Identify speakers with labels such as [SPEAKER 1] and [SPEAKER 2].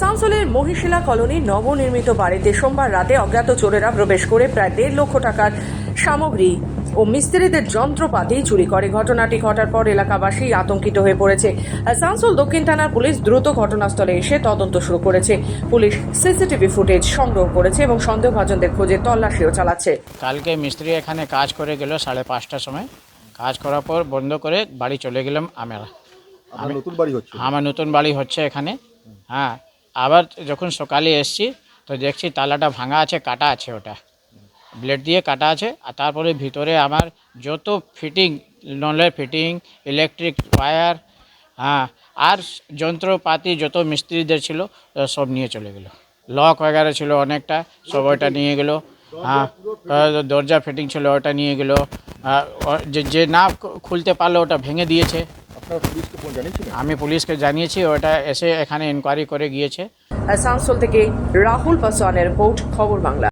[SPEAKER 1] সানসোলের মহিশিলা কলোনির নবনির্মিত বাড়িতে সোমবার রাতে অজ্ঞাত চোরেরা প্রবেশ করে প্রায় দেড় লক্ষ টাকার সামগ্রী ও মিস্ত্রিদের যন্ত্রপাতি চুরি করে। ঘটনাটি ঘটার পর এলাকাবাসী আতঙ্কিত হয়ে পড়েছে। আসানসোল দক্ষিণ থানার পুলিশ দ্রুত ঘটনাস্থলে এসে তদন্ত শুরু করেছে। পুলিশ সিসিটিভি ফুটেজ সংগ্রহ করেছে এবং সন্দেহভাজনদের খোঁজে তল্লাশিও চালাচ্ছে।
[SPEAKER 2] কালকে মিস্ত্রি এখানে কাজ করে গেল সাড়ে পাঁচটার সময়। কাজ করার পর বন্ধ করে বাড়ি চলে গেলাম আমরা।
[SPEAKER 3] নতুন বাড়ি
[SPEAKER 2] আমার নতুন বাড়ি হচ্ছে এখানে। হ্যাঁ আবার যখন সকালে এসছি তো দেখছি তালাটা ভাঙা আছে কাটা আছে ওটা। ব্লেড দিয়ে কাটা আছে আর তারপরে ভিতরে আমার যত ফিটিং নলের ফিটিং ইলেকট্রিক ওয়ার হ্যাঁ আর যন্ত্রপাতি যত মিস্ত্রিদের ছিল সব নিয়ে চলে গেলো। লক ওয়াগারে ছিল অনেকটা সব ওইটা নিয়ে গেলো। হ্যাঁ দরজা ফিটিং ছিল ওটা নিয়ে গেলো। যে না খুলতে পারল ওটা ভেঙে দিয়েছে।
[SPEAKER 3] আপনারা পুলিশকে জানিয়েছিলেন?
[SPEAKER 2] আমি পুলিশকে জানিয়েছি ওটা এসে এখানে ইনকোয়ারি করে গিয়েছে।
[SPEAKER 1] আসানসোল থেকে রাহুল পাসওয়ানের রিপোর্ট খবর বাংলা।